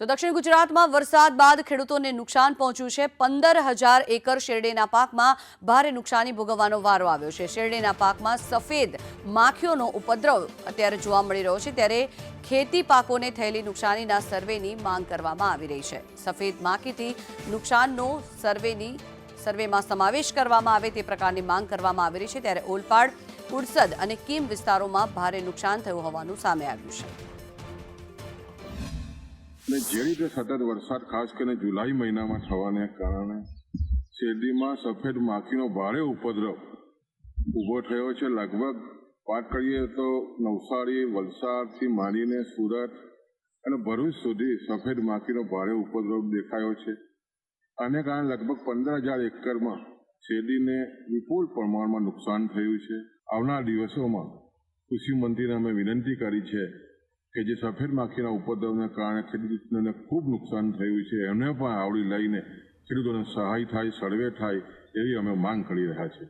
તો દક્ષિણ ગુજરાતમાં વરસાદ બાદ ખેડૂતોને નુકસાન પહોંચ્યું છે. પંદર હજાર એકર શેરડીના પાકમાં ભારે નુકસાની ભોગવવાનો વારો આવ્યો છે. શેરડીના પાકમાં સફેદ માખીઓનો ઉપદ્રવ અત્યારે જોવા મળી રહ્યો છે. ત્યારે ખેતી પાકોને થયેલી નુકસાનીના સર્વેની માંગ કરવામાં આવી રહી છે. સફેદ માખીથી નુકસાનનો સર્વેની, સર્વેમાં સમાવેશ કરવામાં આવે તે પ્રકારની માંગ કરવામાં આવી રહી છે. ત્યારે ઓલપાડ ઉડસદ અને કીમ વિસ્તારોમાં ભારે નુકસાન થયું હોવાનું સામે આવ્યું છે. ને જે રીતે સતત વરસાદ ખાસ કરીને જુલાઈ મહિનામાં થવાને કારણે શેરડીમાં સફેદ માખીનો ભારે ઉપદ્રવ ઊભો થયો છે. લગભગ વાત કરીએ તો નવસારી, વલસાડથી માંડીને સુરત અને ભરૂચ સુધી સફેદ માખીનો ભારે ઉપદ્રવ દેખાયો છે. આને કારણે લગભગ પંદર હજાર એકરમાં શેરડીને વિપુલ પ્રમાણમાં નુકસાન થયું છે. આવનાર દિવસોમાં કૃષિ મંત્રીને અમે વિનંતી કરી છે કે જે સફેદ માખીના ઉપદ્રવને કારણે ખેડૂતોને ખૂબ નુકસાન થયું છે. એમને પણ આવડી લઈને ખેડૂતોને સહાય થાય, સર્વે થાય એવી અમે માંગ કરી રહ્યા છીએ.